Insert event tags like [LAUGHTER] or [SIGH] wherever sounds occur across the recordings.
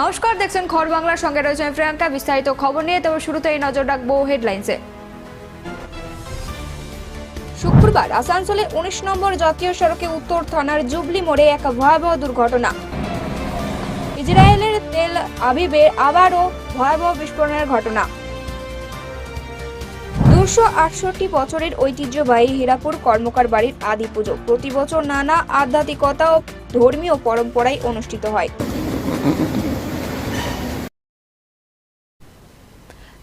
নমস্কার, দেখছেন খবর বাংলার সঙ্গে রয়েছে প্রিয়াঙ্কা। বিস্তারিত খবর নিয়ে তবে শুরুতে এই নজর রাখব হেডলাইন্সে। শুক্রবার আসানসোলে উনিশ নম্বর জাতীয় সড়কে উত্তর থানার জুবলি মোড়ে এক ভয়াবহ দুর্ঘটনা। ইসরায়েলের তেল আবিবে আবারও ভয়াবহ বিস্ফোরণের ঘটনা। দুশো আটষট্টি বছরের ঐতিহ্যবাহী হীরাপুর কর্মকার বাড়ির আদি পুজো। প্রতি বছর নানা আধ্যাত্মিকতা ও ধর্মীয় পরম্পরায় অনুষ্ঠিত হয়।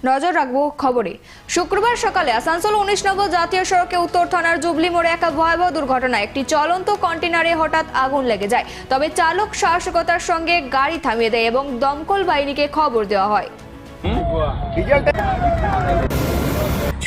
নজর রাখব খবরে। শুক্রবার সকালে আসানসোল উনিশ নম্বর জাতীয় সড়কে উত্তর থানার জুবলি মোড়ে একা ভয়াবহ দুর্ঘটনা একটি চলন্ত কন্টেনারে হঠাৎ আগুন লেগে যায়। তবে চালক সাহসিকতার সঙ্গে গাড়ি থামিয়ে দেয় এবং দমকল বাহিনীকে খবর দেওয়া হয়।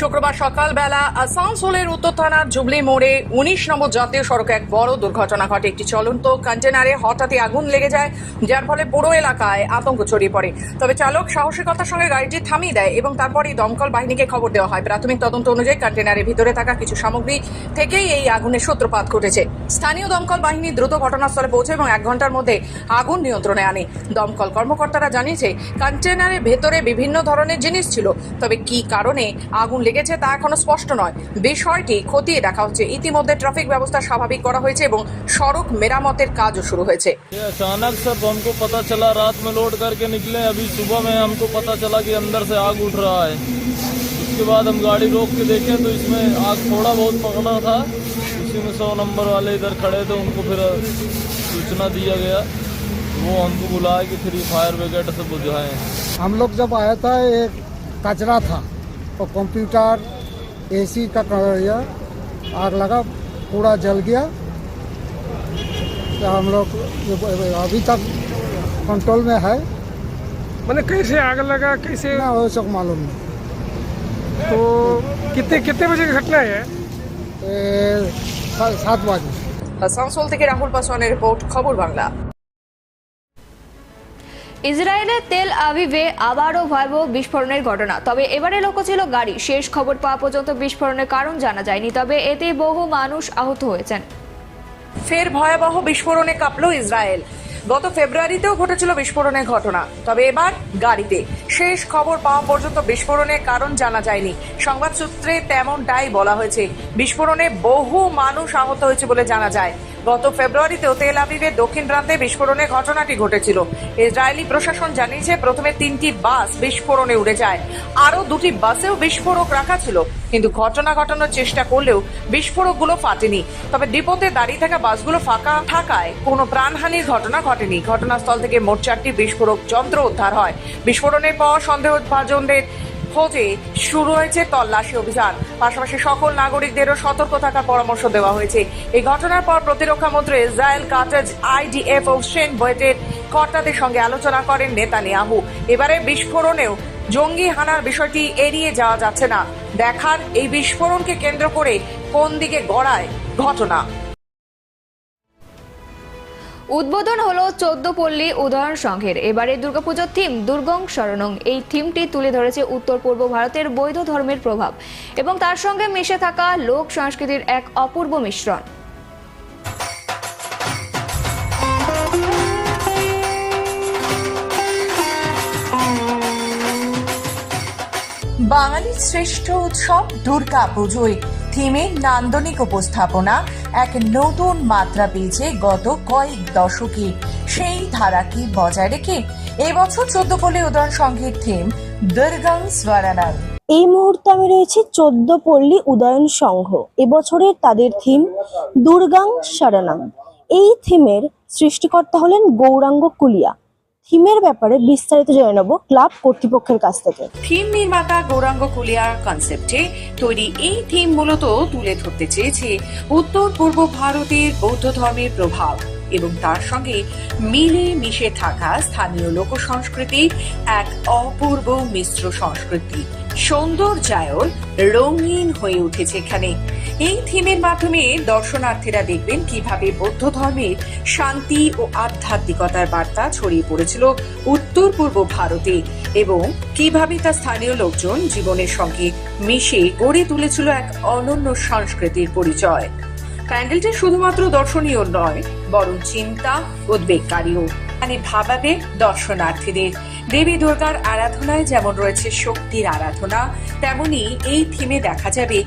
শুক্রবার সকালবেলা আসানসোলের উত্তর থানার জুবলি মোড়ে উনিশ নম্বর জাতীয় সড়কে এক বড় দুর্ঘটনা ঘটে। একটি চলন্ত কন্টেনারে হঠাৎই আগুন লেগে যায়, যার ফলে পুরো এলাকায় আতঙ্ক ছড়িয়ে পড়ে। তবে চালক সাহসিকতার সঙ্গে গাড়িটি থামিয়ে দেয় এবং তারপরেই দমকল বাহিনীকে খবর দেওয়া হয়। প্রাথমিক তদন্ত অনুযায়ী কন্টেনারের ভিতরে থাকা কিছু সামগ্রী থেকেই এই আগুনের সূত্রপাত ঘটেছে। স্থানীয় দমকল বাহিনী দ্রুত ঘটনাস্থলে পৌঁছে এবং এক ঘন্টার মধ্যে আগুন নিয়ন্ত্রণে আনে দমকল কর্মকর্তারা জানিয়েছে কন্টেনারের ভেতরে বিভিন্ন ধরনের জিনিস ছিল তবে কি কারণে আগুন লেগেছে তা এখনো স্পষ্ট নয় বিষয়টি খতিয়ে দেখা হচ্ছে ইতিমধ্যে ট্রাফিক ব্যবস্থা স্বাভাবিক করা হয়েছে এবং সড়ক মেরামতের কাজও শুরু হয়েছে ये अचानक सब हमको पता चला रात में लोड करके निकले अभी सुबह में हमको पता चला कि अंदर से आग उठ रहा है उसके बाद हम गाड़ी रोक के देखे तो इसमें आग थोड़ा बहुत पकड़ा था उसी में सौ नंबर वाले इधर खड़े थे उनको फिर सूचना दिया गया। वो हमको बुलाया कि फिर फायर ब्रिगेड से बुझाएँ। हम लोग जब आया था एक कचरा था तो कंप्यूटर एसी का क- आग लगा पूरा जल गया। तो हम लोग अभी तक कंट्रोल में है। मैंने कैसे आग लगा कैसे? ना वो सब मालूम नहीं। तो कितने कितने बजे की घटना है? সাত বাজে। আসানসোল থেকে রাহুল পাসওয়ানের রিপোর্ট খবর বাংলা। ইসরায়েলের তেল আবিবে আবারও ভয়াবহ বিস্ফোরণের ঘটনা। তবে এবারে লক্ষ্য ছিল গাড়ি। শেষ খবর পাওয়া পর্যন্ত বিস্ফোরণের কারণ জানা যায়নি তবে এতে বহু মানুষ আহত হয়েছেন। ফের ভয়াবহ বিস্ফোরণে কাঁপল ইসরায়েল। গত ফেব্রুয়ারিতেও ঘটেছিল বিস্ফোরণের ঘটনা। তবে এবার গাড়িতে। শেষ খবর পাওয়া পর্যন্ত বিস্ফোরণের কারণ জানা যায়নি। সংবাদ সূত্রে তেমনটাই বলা হয়েছে, বিস্ফোরণে বহু মানুষ আহত হয়েছে বলে জানা যায়। গত ফেব্রুয়ারিতেও তেল আবিবের দক্ষিণ প্রান্তে বিস্ফোরণের ঘটনাটি ঘটেছিল। ইসরায়েলি প্রশাসন জানিয়েছে, প্রথমে তিনটি বাস বিস্ফোরণে উড়ে যায়। আরও দুটি বাসেও বিস্ফোরক রাখা ছিল। কিন্তু ঘটনা ঘটানোর চেষ্টা করলেও বিস্ফোরকগুলো ফাটেনি। তবে ডিপোতে দাঁড়িয়ে থাকা বাসগুলো ফাঁকা থাকায় কোনো প্রাণহানির ঘটনা ঘটেনি। ঘটনাস্থল থেকে মোট চারটি বিস্ফোরক যন্ত্র উদ্ধার হয়। বিস্ফোরণের পর সন্দেহভাজনদের খোঁজে শুরু হয়েছে তল্লাশি অভিযান। পাশাপাশি সকল নাগরিকদেরও সতর্ক থাকার পরামর্শ দেওয়া হয়েছে। এই ঘটনার পর প্রতিরক্ষা মন্ত্রী ইসরায়েল কাটাজ আইডিএফ ও সেন বয়েটের কর্তাদের সঙ্গে আলোচনা করেন নেতানিয়াহু। এবারে বিস্ফোরণেও জঙ্গি হানার বিষয়টি এড়িয়ে যাওয়া যাচ্ছে না। দেখার এই বিস্ফোরণকে কেন্দ্র করে কোন দিকে গড়ায় ঘটনা? উদ্বোধন হলো চোদ্দ পল্লী উদয়ন সংঘের। এবারে দুর্গাপুজোর থিম দুর্গং শরণং। এই থিমটি তুলে ধরেছে উত্তর পূর্ব ভারতের বৌদ্ধ ধর্মের প্রভাব এবং তার সঙ্গে মিশে থাকা লোক সংস্কৃতির এক অপূর্ব মিশ্রণ। বাঙালির শ্রেষ্ঠ উৎসব দুর্গা পুজোয়। থিমে নান্দনিক উপস্থাপনা, এক নতুন মাত্রা পেয়েছে গত কয়েক দশকে। সেই ধারাকে বজায় রেখে এবছর চোদ্দপল্লী উদয়ন সংঘের থিম দুর্গং স্বরানাং এই মুহূর্তে আমি রয়েছি চোদ্দ পল্লী উদয়ন সংঘ। এবছরের তাদের থিম দুর্গাং শরণাং এই থিমের সৃষ্টিকর্তা হলেন গৌরাঙ্গ কুলিয়া। থিমের ব্যাপারে বিস্তারিত জেনে নেব ক্লাব কর্তৃপক্ষের কাছ থেকে। থিম নির্মাতা গৌরাঙ্গ কুলিয়ার কনসেপ্টে তৈরি এই থিম মূলত তুলে ধরতে চেয়েছে উত্তর পূর্ব ভারতের বৌদ্ধ ধর্মের প্রভাব। এবং তার সঙ্গে মিলে মিশে থাকা স্থানীয় লোক সংস্কৃতির এক অপূর্ব মিশ্র সংস্কৃতি। সৌন্দর্যায়ন রঙিন হয়ে উঠেছে এখানে। এই থিমের মাধ্যমে দর্শনার্থীরা দেখবেন কীভাবে বৌদ্ধ ধর্মের শান্তি ও আধ্যাত্মিকতার বার্তা ছড়িয়ে পড়েছিল উত্তর পূর্ব ভারতে এবং কীভাবে তা স্থানীয় লোকজন জীবনের সঙ্গে মিশে গড়ে তুলেছিল এক অনন্য সংস্কৃতির পরিচয়। প্যান্ডেলটি শুধুমাত্র দর্শনীয় নয়, বরং চিন্তা, উদ্বেগকারীও। মানে ভাবাবে দর্শনার্থীদের। দেবী দুর্গার আরাধনায় যেমন রয়েছে শক্তির আরাধনা, তেমনি এই থিমে দেখা যাবে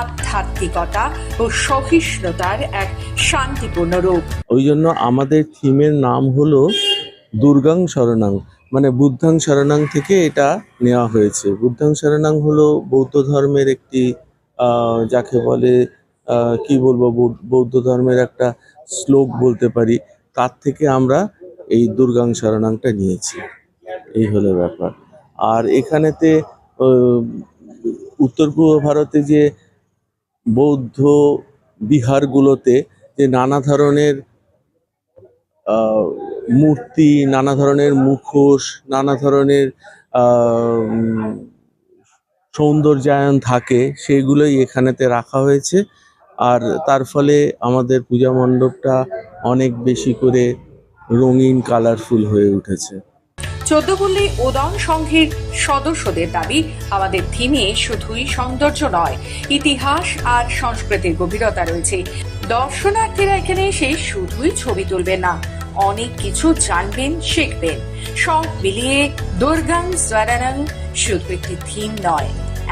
আধ্যাত্মিকতা ও সহিষ্ণুতার এক শান্তিপূর্ণ রূপ। ওই জন্য আমাদের থিমের নাম হলো দুর্গাং শরণাং। মানে বুদ্ধাং শরণাং থেকে এটা নেওয়া হয়েছে। বুদ্ধাং শরণাং হলো বৌদ্ধ ধর্মের একটি যাকে বলে কি বলব, বৌদ্ধ ধর্মের একটা শ্লোক বলতে পারি, তার থেকে আমরা এই দুর্গাং শরণাংটা নিয়েছি। এই হলো ব্যাপার। আর এখানেতে উত্তর পূর্ব ভারতে যে বৌদ্ধ বিহারগুলোতে যে নানা ধরনের মূর্তি, নানা ধরনের মুখোশ, নানা ধরনের সৌন্দর্যায়ন থাকে সেগুলোই এখানেতে রাখা হয়েছে। আর তার ফলে আমাদের পূজা মণ্ডপটা অনেক বেশি করে রঙিন কালারফুল হয়ে উঠেছে। চোদ্দপল্লী উদয়ন সংঘের সদস্যদের দাবি, আমাদের থিমে শুধুই সৌন্দর্য নয়, ইতিহাস আর সংস্কৃতির গভীরতা রয়েছে। দর্শনার্থীরা এখানে এসে শুধুই ছবি তুলবেন না, অনেক কিছু জানবেন, শিখবেন। সব মিলিয়ে দুর্গাং স্বরানং শুধু একটি থিম নয়।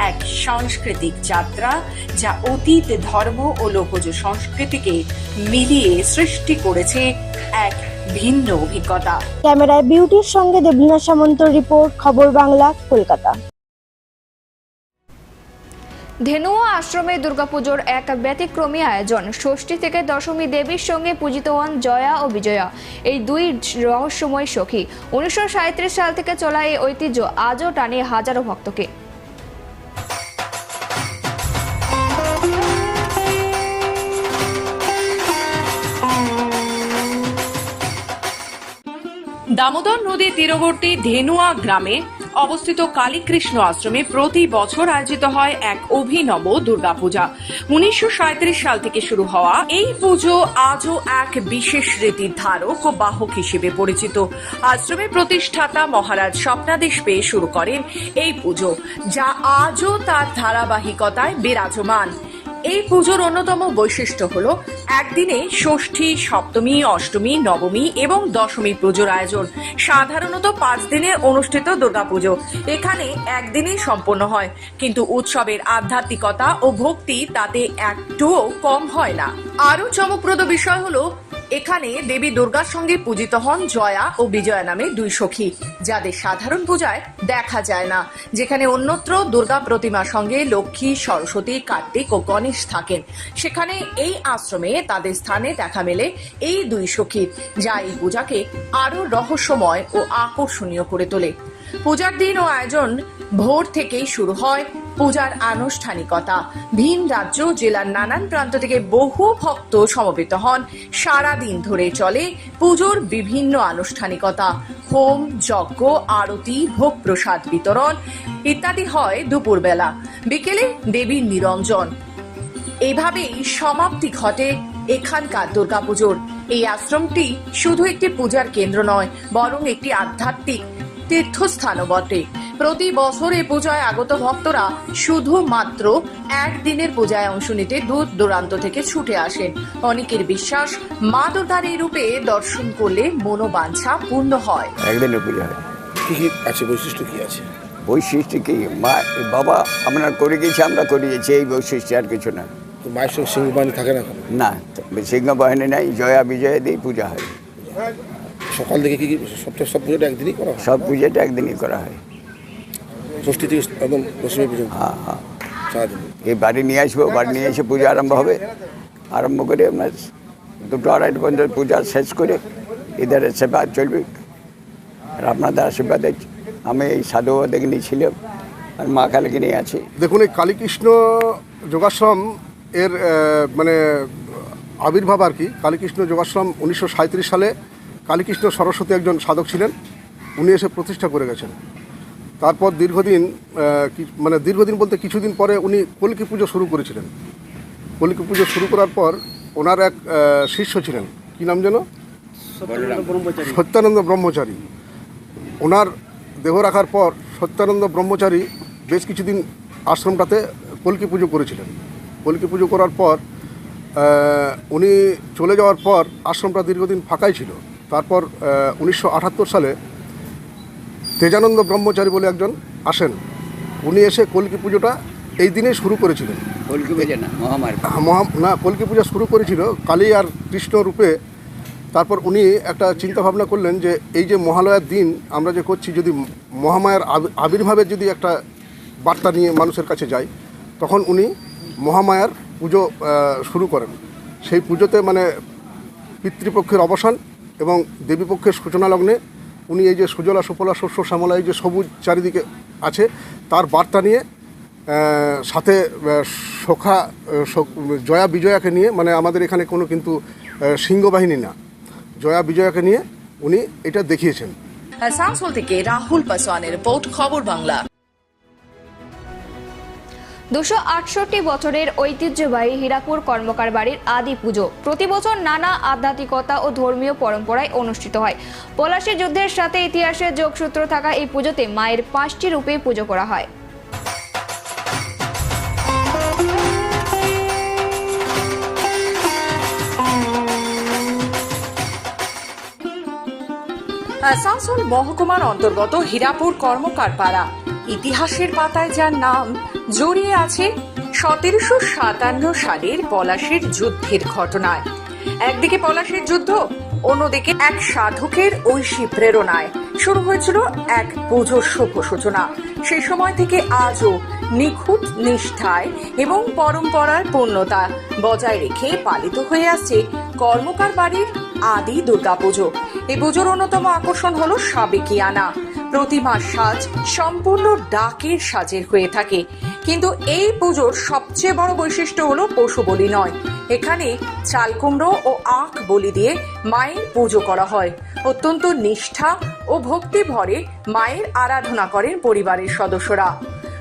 এক সাংস্কৃতিক যাত্রা যা অতীত ধর্ম ও লোকজ সংস্কৃতিকে মিলিয়ে সৃষ্টি করেছে এক ভিন্ন অভিজ্ঞতা। ক্যামেরায় বিউটির সঙ্গে দেবলীনা সামন্ত রিপোর্ট খবর বাংলা কলকাতা। ধেনুয়া আশ্রমে দুর্গাপুজোর এক ব্যতিক্রমী আয়োজন। ষষ্ঠী থেকে দশমী দেবীর সঙ্গে পূজিত হন জয়া ও বিজয়া। এই দুই রহস্যময় সখী। উনিশশো সাঁইত্রিশ সাল থেকে চলা এই ঐতিহ্য আজও টানে হাজারো ভক্তকে। দামোদর নদীর তীরবর্তী ধেনুয়া গ্রামে অবস্থিত কালীকৃষ্ণ আশ্রমে প্রতি বছর আয়োজিত হয় এক অভিনব দুর্গাপূজা। উনিশশো সাঁইত্রিশ সাল থেকে শুরু হওয়া এই পুজো আজও এক বিশেষ রীতির ধারক ও বাহক হিসেবে পরিচিত। আশ্রমের প্রতিষ্ঠাতা মহারাজ স্বপ্নাদেশ পেয়ে শুরু করেন এই পুজো, যা আজও তার ধারাবাহিকতায় বিরাজমান। এই পুজোর অন্যতম বৈশিষ্ট্য হল, একদিনে ষষ্ঠী, সপ্তমী, অষ্টমী, নবমী এবং দশমী পুজোর আয়োজন। সাধারণত পাঁচ দিনে অনুষ্ঠিত দুর্গাপুজো। এখানে একদিনে সম্পন্ন হয়। কিন্তু উৎসবের আধ্যাত্মিকতা ও ভক্তি তাতে একটুও কম হয় না। আরও চমকপ্রদ বিষয় হলো এখানে দেবী দুর্গার সঙ্গে পূজিত হন জয়া ও বিজয়া নামে দুই সখী। যাদের সাধারণ পূজায় দেখা যায় না, যেখানে অন্যত্র দুর্গা প্রতিমার সঙ্গে লক্ষ্মী, সরস্বতী, কার্তিক ও গণেশ থাকেন। সেখানে এই আশ্রমে তাদের স্থানে দেখা মেলে এই দুই সখীর যা এই পূজাকে আরও রহস্যময় ও আকর্ষণীয় করে তোলে। পূজার দিন ও আয়োজন ভোর থেকেই শুরু হয় পূজার আনুষ্ঠানিকতা। ভিন রাজ্য, জেলার নানান প্রান্ত থেকে বহু ভক্ত সমবেত হন। সারা দিন ধরে চলে পুজোর বিভিন্ন আনুষ্ঠানিকতা। হোম, যজ্ঞ, আরতি, ভোগ প্রসাদ বিতরণ ইত্যাদি হয় দুপুরবেলা। বিকেলে দেবীর নিরঞ্জন। এভাবেই সমাপ্তি ঘটে এখানকার দুর্গাপুজোর। এই আশ্রমটি শুধু একটি পূজার কেন্দ্র নয়, বরং একটি আধ্যাত্মিক তীর্থস্থানও বটে। প্রতি বছর এই পূজায় আগত ভক্তরা শুধুমাত্র একদিনের পূজায় অংশ নিতে দূর দূরান্ত থেকে ছুটে আসেন। অনেকের বিশ্বাস মা দুর্গার এই রূপে দর্শন করলে মনোবাঞ্ছা পূর্ণ হয়। একদিনে পূজা হয়। কি কি আছে? বৈশিষ্ট্য কি আছে? বৈশিষ্ট্য কি? মা বাবা আমরা করে গেছি আমরা করে গেছি এই বৈশিষ্ট্য আর কিছু না। তো মায়ের সঙ্গে সিংহ বাহিনী থাকে না? না সিংহ বাহিনী নাই জয়া বিজয়া দিয়ে পূজা হয়। সকাল থেকে কি কি সপ্তাহ সব পুজোটা একদিনই করা হয়? সব পুজোটা একদিনই করা হয়। ষষ্ঠী থেকে একদম দশমী পর্যন্ত হ্যাঁ হ্যাঁ। সারাদিন? এই বাড়ি নিয়ে আসব বাড়ি নিয়ে এসে পূজা আরম্ভ হবে। আরম্ভ করে আপনার দুটো আড়াইটা পর্যন্ত পূজা শেষ করে এদের সেবা চলবে। আর আপনাদের আশীর্বাদে আমি এই সাধু দেখে নিয়েছিলাম আর মা কালীকে নিয়ে আছি। দেখুন এই কালীকৃষ্ণ যোগাশ্রম এর মানে আবির্ভাব আর কি। কালীকৃষ্ণ যোগাশ্রম উনিশশো সাঁত্রিশ সালে কালীকৃষ্ণ সরস্বতী একজন সাধক ছিলেন উনি এসে প্রতিষ্ঠা করে গেছেন। তারপর দীর্ঘদিন মানে দীর্ঘদিন বলতে কিছুদিন পরে উনি কলকি পুজো শুরু করেছিলেন। কলকি পুজো শুরু করার পর ওনার এক শিষ্য ছিলেন। কী নাম যেন? সত্যানন্দ ব্রহ্মচারী। ওনার দেহ রাখার পর সত্যানন্দ ব্রহ্মচারী বেশ কিছুদিন আশ্রমটাতে কলকি পুজো করেছিলেন। কলকি পুজো করার পর উনি চলে যাওয়ার পর আশ্রমটা দীর্ঘদিন ফাঁকাই ছিল। তারপর উনিশশো আটাত্তর সালে তেজানন্দ ব্রহ্মচারী বলে একজন আসেন। উনি এসে কলকি পুজোটা এই দিনেই শুরু করেছিলেন। কলকি না মহা না কলকি পূজা শুরু করেছিল কালী আর কৃষ্ণ রূপে। তারপর উনি একটা চিন্তা ভাবনা করলেন যে এই যে মহালয়ার দিন আমরা যে করছি যদি মহামায়ার আবি- আবির্ভাবের যদি একটা বার্তা নিয়ে মানুষের কাছে যায় তখন উনি মহামায়ার পুজো শুরু করেন। সেই পুজোতে মানে পিতৃপক্ষের অবসান এবং দেবীপক্ষের সূচনা লগ্নে উনি এই যে সুজলা সুফলা শস্য শ্যামলা এই যে সবুজ চারিদিকে আছে তার বার্তা নিয়ে সাথে সখা জয়া বিজয়াকে নিয়ে মানে আমাদের এখানে কোনো কিন্তু আহ, সিংহবাহিনী না জয়া বিজয়াকে নিয়ে উনি এটা দেখিয়েছেন। আসানসোল থেকে রাহুল পাসওয়ানের রিপোর্ট খবর বাংলা। দুশো আটষট্টি বছরের ঐতিহ্যবাহী হীরাপুর কর্মকার বাড়ির আদি পুজো। প্রতি বছর নানা আধ্যাত্মিকতা ও ধর্মীয় পরম্পরায় অনুষ্ঠিত হয়। পলাশী যুদ্ধের সাথে ইতিহাসের যোগসূত্র থাকা এই পুজোতে মায়ের পাঁচটি রূপে পুজো করা হয়। আসানসোল মহকুমার অন্তর্গত হীরাপুর কর্মকার পাড়া। ইতিহাসের পাতায় যার নাম, জড়িয়ে আছে সতেরোশো সাতান্ন সালের পলাশের যুদ্ধের ঘটনায়। একদিকে পলাশের যুদ্ধ, অন্যদিকে এক সাধকের ঐশী প্রেরণায়। শুরু হয়েছিল এক পুজোর শুভ সূচনা। সেই সময় থেকে আজও নিখুঁত নিষ্ঠায় এবং পরম্পরার পূর্ণতা বজায় রেখে পালিত হয়ে আসছে কর্মকার বাড়ির আদি দুর্গাপুজো। এই পুজোর অন্যতম আকর্ষণ হলো সাবেকিয়ানা প্রতিমার সাজ সম্পূর্ণ ডাকের সাজের হয়ে থাকে। কিন্তু এই পুজোর সবচেয়ে বড় বৈশিষ্ট্য হলো পশু বলি নয়। এখানে চালকুমড়ো ও আখ বলি দিয়ে মায়ের পুজো করা হয়। অত্যন্ত নিষ্ঠা ও ভক্তি ভরে মায়ের আরাধনা করেন পরিবারের সদস্যরা।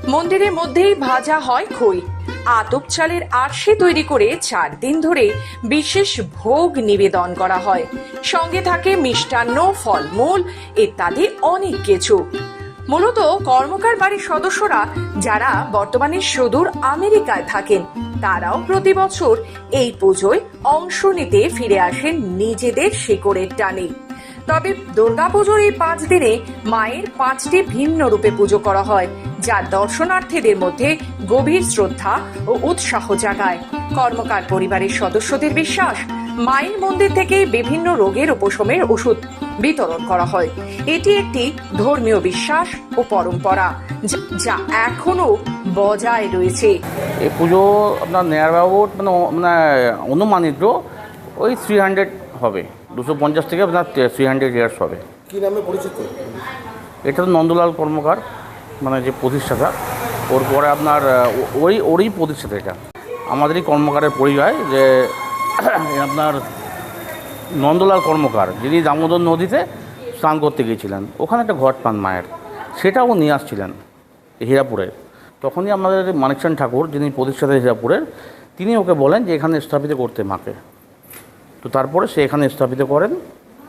মন্দিরের মধ্যেই ভাজা হয় খই। আতপ চালের আরশে তৈরি করে চার দিন ধরে বিশেষ ভোগ নিবেদন করা হয়। সঙ্গে থাকে মিষ্টান্ন, ফলমূল, ইত্যাদি অনেক কিছু। মূলত কর্মকার বাড়ির সদস্যরা যারা বর্তমানে সুদূর আমেরিকায় থাকেন, তারাও প্রতি বছর এই পুজোয় অংশ নিতে ফিরে আসেন নিজেদের শিকড়ের টানে। তবে দুর্গাপুজোর এই পাঁচ দিনে মায়ের পাঁচটি ভিন্ন রূপে পুজো করা হয়, যা দর্শনার্থীদের মধ্যে গভীর শ্রদ্ধা ও উৎসাহ জাগায়। কর্মকার পরিবারের সদস্যদের বিশ্বাস, মায়ের মন্দির থেকে বিভিন্ন রোগের উপশমের ওষুধ বিতরণ করা হয়। এটি একটি ধর্মীয় বিশ্বাস ও পরম্পরা, যা- এখনও বজায় রয়েছে। এই পুজো আপনার নেয়ার বাবুর মানে মানে অনুমানিত ওই থ্রি হান্ড্রেড হবে। দুশো পঞ্চাশ থেকে আপনার থ্রি হান্ড্রেড ইয়ার্স হবে। কী নামে পরিচিত? এটা তো নন্দলাল কর্মকার মানে যে প্রতিষ্ঠাতা। ওর পরে আপনার ওই ওরই প্রতিষ্ঠাতা এটা। আমাদেরই কর্মকারের পরিচয় যে [CLEARS THROAT] আপনার নন্দলাল কর্মকার যিনি দামোদর নদীতে স্নান করতে গিয়েছিলেন। ওখানে একটা ঘট পান মায়ের। সেটাও নিয়ে আসছিলেন হীরাপুরের তখনই আমাদের মানিকচান ঠাকুর যিনি প্রতিষ্ঠাতা হীরাপুরের তিনি ওকে বলেন যে এখানে স্থাপিত করতে মাকে। তো তারপরে সে এখানে স্থাপিত করেন।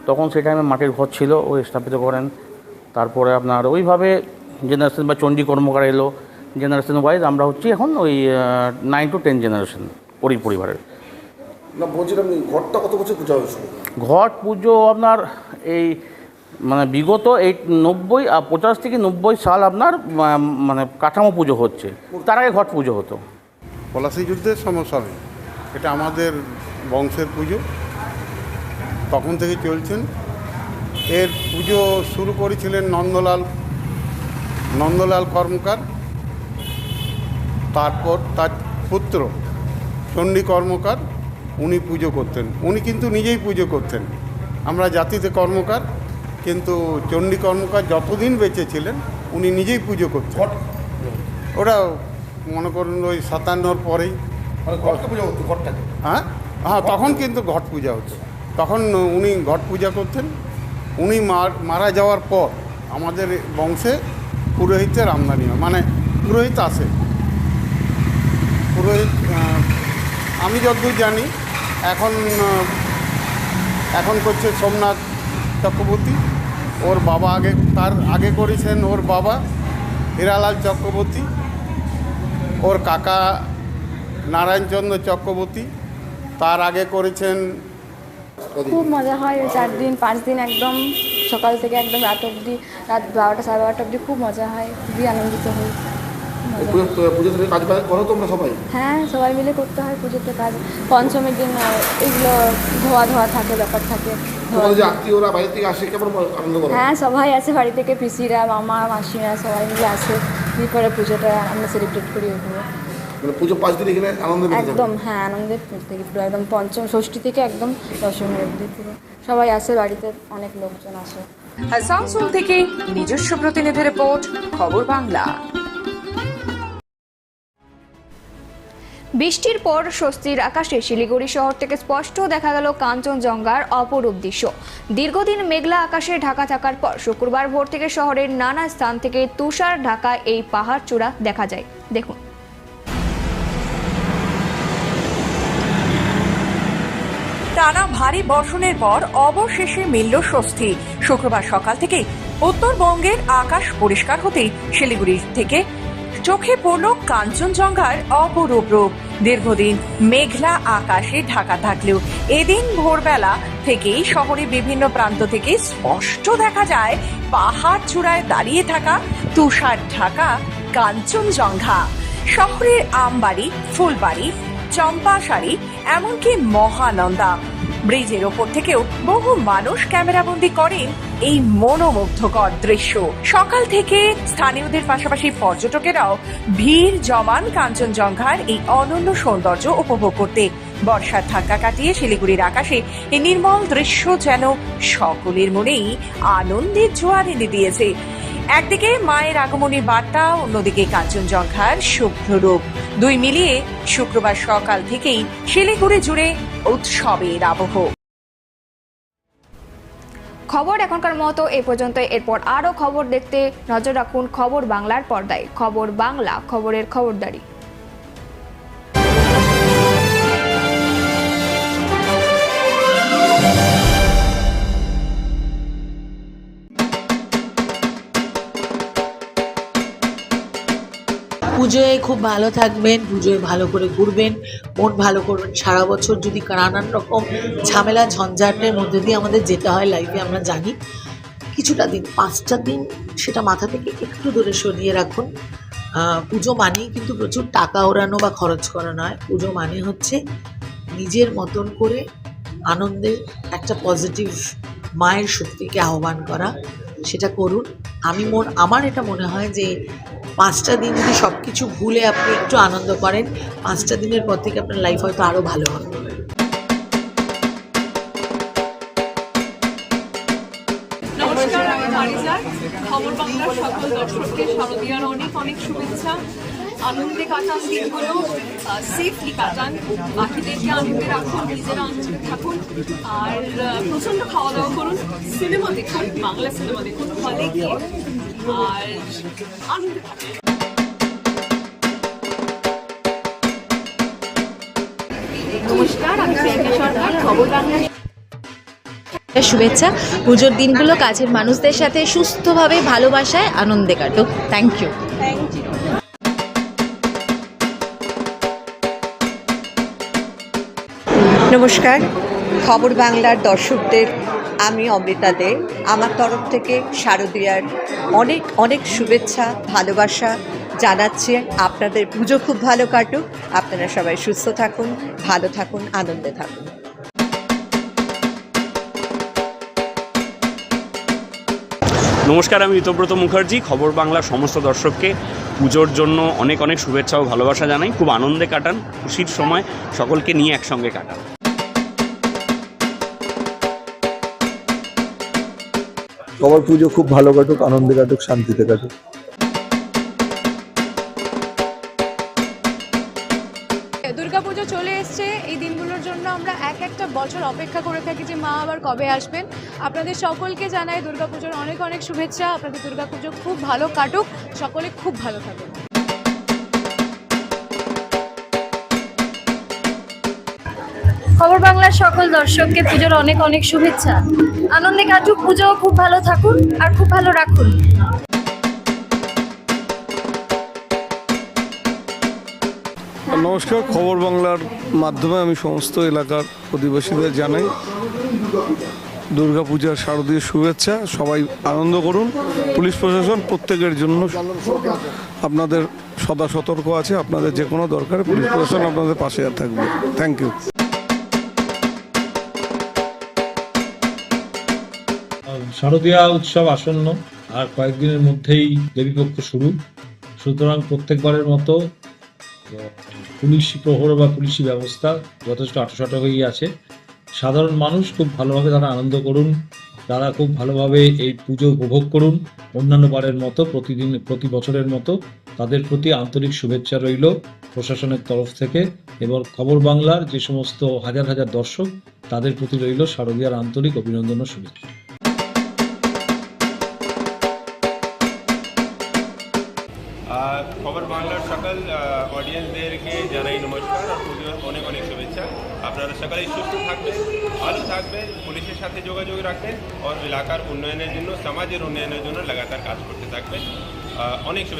তখন সেই টাইমে মাটির ঘর ছিল ও স্থাপিত করেন। তারপরে আপনার ওইভাবে জেনারেশন বা চণ্ডী কর্মকার এলো। জেনারেশন ওয়াইজ আমরা হচ্ছি এখন ওই নাইন টু টেন জেনারেশন পরি পরিবারের। না বলছিলাম ঘরটা কত বছর পূজা হয়েছিল? ঘট পুজো আপনার এই মানে বিগত এই নব্বই পঁচাশ থেকে নব্বই সাল আপনার মানে কাঠামো পুজো হচ্ছে। তার আগে ঘট পুজো হতো। পলাশী যুদ্ধের সমস্যায় এটা আমাদের বংশের পুজো। তখন থেকে চলছেন। এর পুজো শুরু করেছিলেন নন্দলাল। নন্দলাল কর্মকার। তারপর তার পুত্র চণ্ডী কর্মকার উনি পুজো করতেন। উনি কিন্তু নিজেই পুজো করতেন। আমরা জাতিতে কর্মকার কিন্তু চণ্ডী কর্মকার যতদিন বেঁচে ছিলেন উনি নিজেই পুজো করতেন। ওরা মনে করুন ওই সাতান্নর পরেই। মানে হ্যাঁ? হ্যাঁ তখন কিন্তু ঘট পূজা হতো। তখন উনি ঘট পূজা করতেন। উনি মার- যাওয়ার পর আমাদের বংশে পুরোহিতের আমদানি হয়। মানে পুরোহিত আসে পুরোহিত আমি যতদূর জানি, এখন এখন করছে সোমনাথ চক্রবর্তী। ওর বাবা আগে, তার আগে করেছেন ওর বাবা হীরালাল চক্রবর্তী। ওর কাকা নারায়ণচন্দ্র চক্রবর্তী। তার আগে করেছেন? খুব মজা হয় ওই চার দিন পাঁচ দিন একদম সকাল থেকে একদম রাত অবধি রাত বারোটা সাড়ে বারোটা অবধি খুব মজা হয় খুবই আনন্দিত হই। পুজো পুজো কাজ করো তোমরা সবাই? হ্যাঁ সবাই মিলে করতে হয় পুজোতে কাজ। পঞ্চমীর দিন এগুলো ধোয়া ধোয়া থাকে ব্যাপার থাকে। আত্মীয়রা আসে কেমন আনন্দ করো? হ্যাঁ সবাই আছে বাড়ি থেকে পিসিরা মামা মাসিরা সবাই মিলে আসে তারপরে পুজোটা আমরা সেলিব্রেট করি ওইভাবে। মানে পুজো পাঁচ দিন এখানে আনন্দ একদম হ্যাঁ আনন্দের থেকে পুরো একদম পঞ্চম ষষ্ঠী থেকে একদম দশমী অবধি পুরো। সবাই আসে বাড়িতে অনেক লোকজন আসে। আসানসোল থেকে নিজস্ব প্রতিনিধি রিপোর্ট খবর বাংলা। বৃষ্টির পর স্বস্তির আকাশে শিলিগুড়ি শহর থেকে স্পষ্ট দেখা গেল কাঞ্চনজঙ্ঘার অপরূপ দৃশ্য। দীর্ঘদিন মেঘলা আকাশে ঢাকা থাকার পর শুক্রবার ভোর থেকে শহরের নানা স্থান থেকে তুষার ঢাকা এই পাহাড় চূড়া দেখা যায়। দেখুন। টানা ভারী বর্ষণের পর অবশেষে মিলল স্বস্তি। শুক্রবার সকাল থেকে উত্তরবঙ্গের আকাশ পরিষ্কার হতেই শিলিগুড়ি থেকে চোখে পড়ল কাঞ্চনজঙ্ঘার অপরূপ রূপ। দীর্ঘদিন মেঘলা আকাশে ঢাকা থাকলেও এদিন ভোরবেলা থেকেই শহরে বিভিন্ন প্রান্ত থেকে স্পষ্ট দেখা যায় পাহাড় চূড়ায় দাঁড়িয়ে থাকা তুষার ঢাকা কাঞ্চনজঙ্ঘা। শহরের আমবাড়ি, ফুলবাড়ি, চম্পাশাড়ি, এমনকি মহানন্দা ব্রিজের ওপর থেকেও বহু মানুষ ক্যামেরাবন্দি করেন এই মনোমুগ্ধকর দৃশ্য। সকাল থেকে স্থানীয়দের পাশাপাশি পর্যটকেরাও ভিড় জমান কাঞ্চনজঙ্ঘার এই অনন্য সৌন্দর্য উপভোগ করতে। বর্ষার ধাক্কা কাটিয়ে শিলিগুড়ির আকাশে এই নির্মল দৃশ্য যেন সকলের মনেই আনন্দের জোয়ার এনে দিয়েছে। একদিকে মায়ের আগমনী বার্তা, অন্যদিকে কাঞ্চনজঙ্ঘার শুভ্র রূপ। দুই মিলিয়ে শুক্রবার সকাল থেকেই শিলিগুড়ি জুড়ে উৎসবের আবহ। খবর এখনকার মতো এ পর্যন্ত। এরপর আরও খবর দেখতে নজর রাখুন খবর বাংলার পর্দায়। খবর বাংলা, খবরের খবরদারি। পুজোয় খুব ভালো থাকবেন, পুজোয় ভালো করে ঘুরবেন, মন ভালো করবেন। সারা বছর যদি নানান রকম ঝামেলা, ঝঞ্ঝাটের মধ্যে দিয়ে আমাদের যেতে হয় লাইফে আমরা জানি। কিছুটা দিন, পাঁচটা দিন সেটা মাথা থেকে একটু দূরে সরিয়ে রাখুন। পুজো মানেই কিন্তু প্রচুর টাকা ওড়ানো বা খরচ করা নয় পুজো মানে হচ্ছে নিজের মতন করে আনন্দে একটা পজিটিভ মায়ের শক্তিকে আহ্বান করা। সেটা করুন। আমি মন, আমার এটা মনে হয় যে পাঁচটা দিন যদি সব কিছু ভুলে আপনি একটু আনন্দ করেন, পাঁচটা দিনের পর থেকে আপনার লাইফ হয়তো আরও ভালো হবে। খবর বাংলার সকল দর্শককে শারদীয়ার অনেক অনেক শুভেচ্ছা। আনন্দে কাটান দিনগুলো সেফলি কাটান। বাকিদেরকে আনন্দে রাখুন নিজেরা আনন্দে থাকুন। আর আহ, প্রচণ্ড খাওয়া দাওয়া করুন। সিনেমা দেখুন বাংলা সিনেমা দেখুন হলে গিয়ে। আর আনন্দে থাকুন। নমস্কার আমি প্রিয়াঙ্কা সরকার খবর বাংলা শুভেচ্ছা। পুজোর দিনগুলো কাছের মানুষদের সাথে সুস্থভাবে ভালোবাসায় আনন্দে কাটুক। থ্যাংক ইউ থ্যাংক ইউ নমস্কার। খবর বাংলার দর্শকদের, আমি অমৃতা দে। আমার তরফ থেকে শারদীয়ার অনেক অনেক শুভেচ্ছা, ভালোবাসা জানাচ্ছি। আপনাদের পুজো খুব ভালো কাটুক। আপনারা সবাই সুস্থ থাকুন, ভালো থাকুন, আনন্দে থাকুন। নমস্কার, আমি ঋতব্রত মুখার্জি, খবর বাংলার সমস্ত দর্শককে। পুজোর জন্য অনেক অনেক শুভেচ্ছা ও ভালোবাসা জানাই। খুব আনন্দে কাটান, খুশির সময় সকলকে নিয়ে একসঙ্গে কাটান। সবার পুজো খুব ভালো কাটুক, আনন্দে কাটুক, শান্তিতে কাটুক। দুর্গাপুজো চলে এসছে। এই দিনগুলোর জন্য আমরা এক একটা বছর অপেক্ষা করে থাকি যে মা আবার কবে আসবেন। আপনাদের সকলকে জানাই দুর্গাপুজোর অনেক অনেক শুভেচ্ছা। আপনাদের দুর্গাপুজো খুব ভালো কাটুক। সকলে খুব ভালো থাকুন। খবর বাংলার সকল দর্শককে পুজোর অনেক অনেক শুভেচ্ছা। আনন্দে কাটুক পুজো খুব ভালো থাকুন আর খুব ভালো রাখুন। নমস্কার, খবর বাংলার মাধ্যমে আমি সমস্ত এলাকার অধিবাসীদের জানাই দুর্গাপূজার শারদীয় শুভেচ্ছা। সবাই আনন্দ করুন। পুলিশ প্রশাসন প্রত্যেকের জন্য আপনাদের সদা সতর্ক আছে। আপনাদের যে কোনো দরকারে পুলিশ প্রশাসন আপনাদের পাশে থাকবে। থ্যাংক ইউ শারদীয়া উৎসব আসন্ন আর কয়েকদিনের মধ্যেই দেবীপক্ষ শুরু। সুতরাং প্রত্যেকবারের মতো পুলিশি প্রহর বা পুলিশি ব্যবস্থা যথেষ্ট আটোসাটো হয়েই আছে। সাধারণ মানুষ খুব ভালোভাবে তারা আনন্দ করুন। তারা খুব ভালোভাবে এই পুজো উপভোগ করুন। অন্যান্য বারের মতো, প্রতিদিন, প্রতি বছরের মতো তাদের প্রতি আন্তরিক শুভেচ্ছা রইল প্রশাসনের তরফ থেকে এবং খবর বাংলার যে সমস্ত হাজার হাজার দর্শক তাদের প্রতি রইল শারদীয়ার আন্তরিক অভিনন্দন ও শুভেচ্ছা। খবর বাংলার সকল অডিয়েন্সদেরকে জানাই নমস্কার আর অনেক অনেক শুভেচ্ছা। আপনারা সকালে সুস্থ থাকবেন, ভালো থাকবেন, পুলিশের সাথে যোগাযোগ রাখবেন আর এলাকার উন্নয়নের জন্য, সমাজের উন্নয়নের জন্য লাগাতার কাজ করতে থাকবেন। অনেক শুভেচ্ছা।